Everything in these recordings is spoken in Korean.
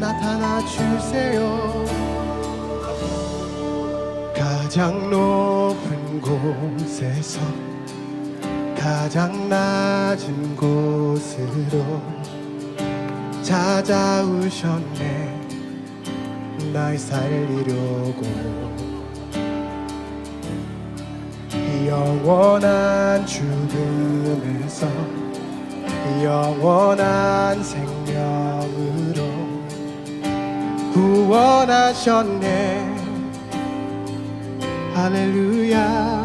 나타나 주세요. 가장 높은 곳에서 가장 낮은 곳으로 찾아오셨네. 날 살리려고. 영원한 죽음에서 영원한 생명으로 구원하셨네. 할렐루야.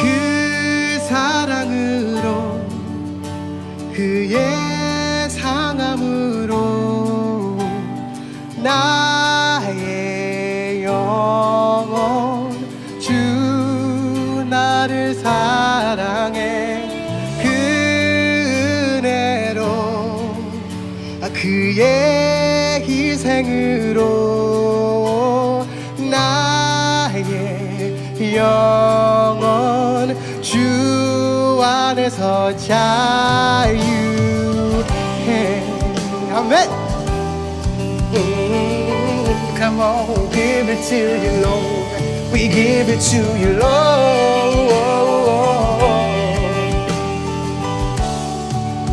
그 사랑으로 그의 상함으로 나 그의 희생으로 나의 영혼 주 안에서 자유해 아멘 Mm, Come on, give it to you, Lord. We give it to you, Lord.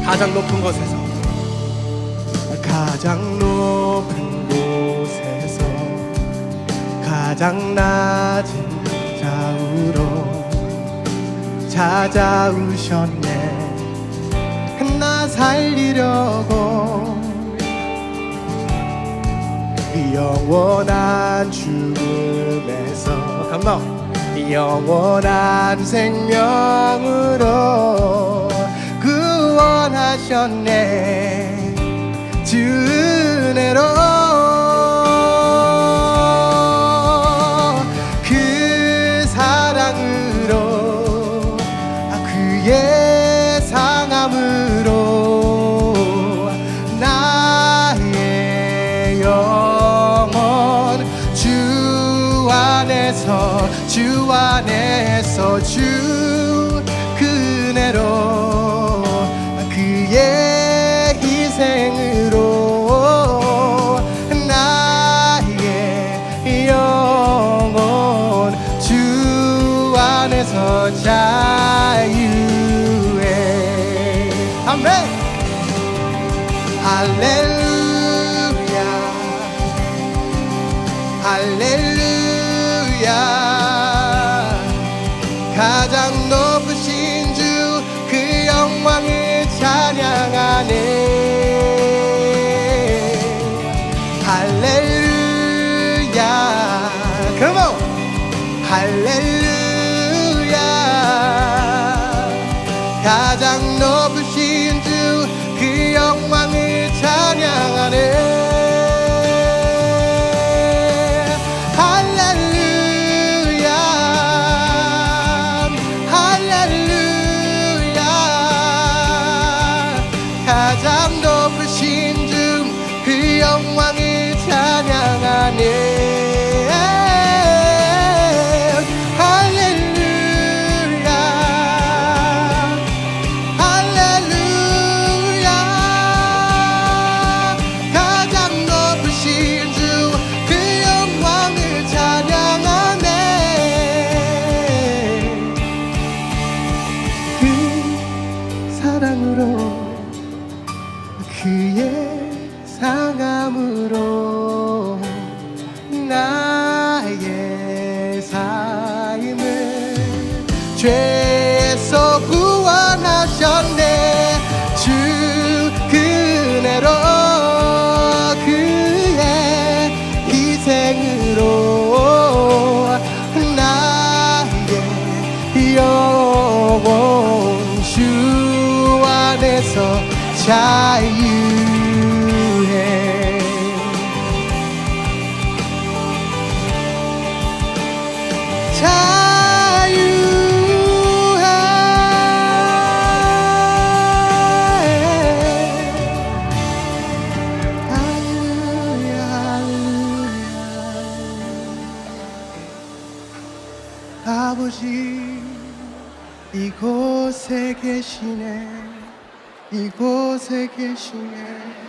가장 높은 곳에서 가장 높은 곳에서 가장 낮은 좌우로 찾아오셨네 나 살리려고 영원한 죽음에서 on. 영원한 생명으로 구원하셨네 그의 상함으로 나의 영혼 주 안에서 주 안에서 주 그네로 그의 희생으로 아멘. 할렐루야. 할렐루야. 가장 높으신 주 그 영광을 찬양하네. 할렐루야. On. 할렐루야 가장 높으신 주 그 영광을 찬양하네 영혼 주 안에서 자유해. 자유 이곳에 계시네. 이곳에 계시네